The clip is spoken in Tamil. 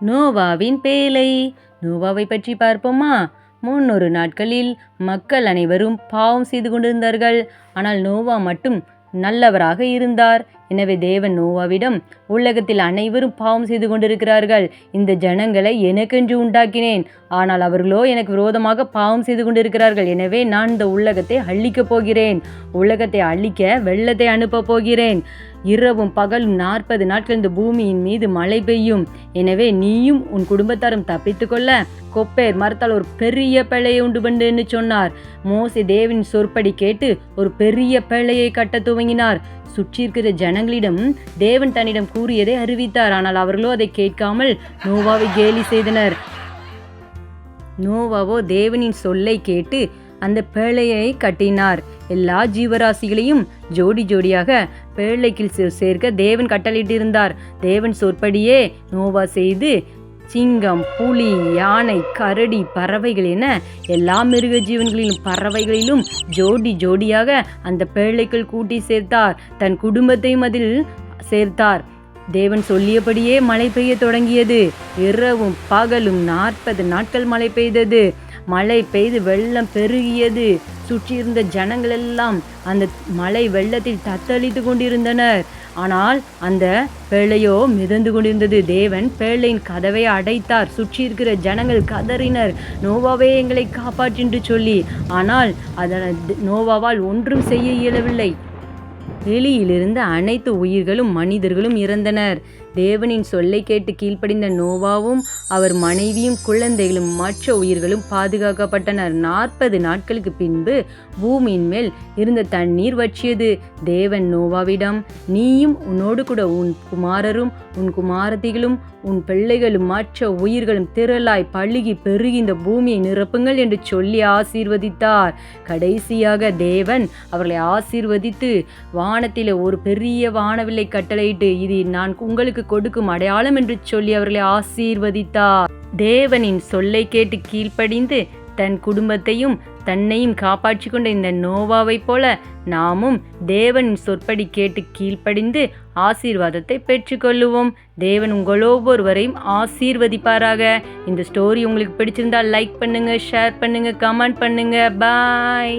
நோவாவின் பேலை. நோவாவை பற்றி பார்ப்போமா? முன்னொரு நாட்களில் மக்கள் அனைவரும் பாவம் செய்து கொண்டிருந்தார்கள். ஆனால் நோவா மட்டும் நல்லவராக இருந்தார். எனவே தேவன் நோவாவிடம் உலகத்தில் அனைவரும் பாவம் செய்து கொண்டிருக்கிறார்கள். இந்த ஜனங்களை எனக்கென்று உண்டாக்கினேன். ஆனால் அவர்களோ எனக்கு விரோதமாக பாவம் செய்து கொண்டிருக்கிறார்கள். எனவே நான் இந்த உலகத்தை அழிக்கப் போகிறேன். உலகத்தை அழிக்க வெள்ளத்தை அனுப்பப் போகிறேன். இரவும் பகலும் நாற்பது நாட்கள் இந்த பூமியின் மீது மழை பெய்யும். எனவே நீயும் உன் குடும்பத்தாரும் தப்பித்து கொள்ள. கொப்பேர் மரத்தால் ஒரு பெரிய பிழையை உண்டு பண்ணுன்னு சொன்னார். மோசே தேவின் சொற்படி கேட்டு ஒரு பெரிய பிழையை கட்ட துவங்கினார். சுற்றி இருக்கிற ஜனங்களிடம் தேவன் தன்னிடம் கூறியதை அறிவித்தார். ஆனால் அவர்களோ அதை கேட்காமல் நோவாவை கேலி செய்தனர். நோவாவோ தேவனின் சொல்லை கேட்டு அந்த பேழையை கட்டினார். எல்லா ஜீவராசிகளையும் ஜோடி ஜோடியாக பேழைக்கு சேர்க்க தேவன் கட்டளையிட்டிருந்தார். தேவன் சொற்படியே நோவா செய்து சிங்கம் புலி யானை கரடி பறவைகள் என எல்லா மிருக ஜீவன்களிலும் பறவைகளிலும் ஜோடி ஜோடியாக அந்த பேழைக்குள் கூட்டி சேர்த்தார். தன் குடும்பத்தையும் அதில் சேர்த்தார். தேவன் சொல்லியபடியே மழை பெய்ய தொடங்கியது. இரவும் பகலும் நாற்பது நாட்கள் மழை பெய்தது. மழை பெய்து வெள்ளம் பெருகியது. சுற்றியிருந்த ஜனங்கள் எல்லாம் அந்த மழை வெள்ளத்தில் தத்தளித்து கொண்டிருந்தனர். ஆனால் அந்த பேழையோ மிதந்து கொண்டிருந்தது. தேவன் பேழையின் கதவை அடைத்தார். சுற்றி இருக்கிற ஜனங்கள் கதறினர். நோவாவே எங்களை காப்பாற்றின்று சொல்லி. ஆனால் அதனை நோவாவால் ஒன்றும் செய்ய இயலவில்லை. வெளியிலிருந்து அனைத்து உயிர்களும் மனிதர்களும் இறந்தனர். தேவனின் சொல்லை கேட்டு கீழ்ப்படிந்த நோவாவும் அவர் மனைவியும் குழந்தைகளும் மற்ற உயிர்களும் பாதுகாக்கப்பட்டனர். நாற்பது நாட்களுக்கு பின்பு பூமியின் மேல் இருந்த தண்ணீர் வற்றியது. தேவன் நோவாவிடம் நீயும் உன்னோடு கூட உன் குமாரரும் உன் குமாரத்திகளும் உன் பிள்ளைகளும் மற்ற உயிர்களும் திரளாய் பழுகி பெருகி இந்த பூமியை நிரப்புங்கள் என்று சொல்லி ஆசீர்வதித்தார். கடைசியாக தேவன் அவர்களை ஆசீர்வதித்து வானத்தில் ஒரு பெரிய வானவில்லை கட்டளையிட்டு இது நான் உங்களுக்கு கொடுக்கும் அடையாளம் என்று சொல்லி அவர்களை ஆசீர்வதித்தார். தேவனின் சொல்லை கேட்டு கீழ்ப்படிந்து தன் குடும்பத்தையும் தன்னையும் காப்பாற்றி கொண்ட இந்த நோவாவைப் போல நாமும் தேவனின் சொற்படி கேட்டு கீழ்ப்படிந்து ஆசீர்வாதத்தை பெற்றுக்கொள்ளுவோம் தேவன் உங்கள் ஒவ்வொருவரையும் ஆசீர்வதிப்பாராக. இந்த ஸ்டோரி உங்களுக்கு பிடிச்சிருந்தா லைக் பண்ணுங்கள் ஷேர் பண்ணுங்கள் கமெண்ட் பண்ணுங்கள் பாய்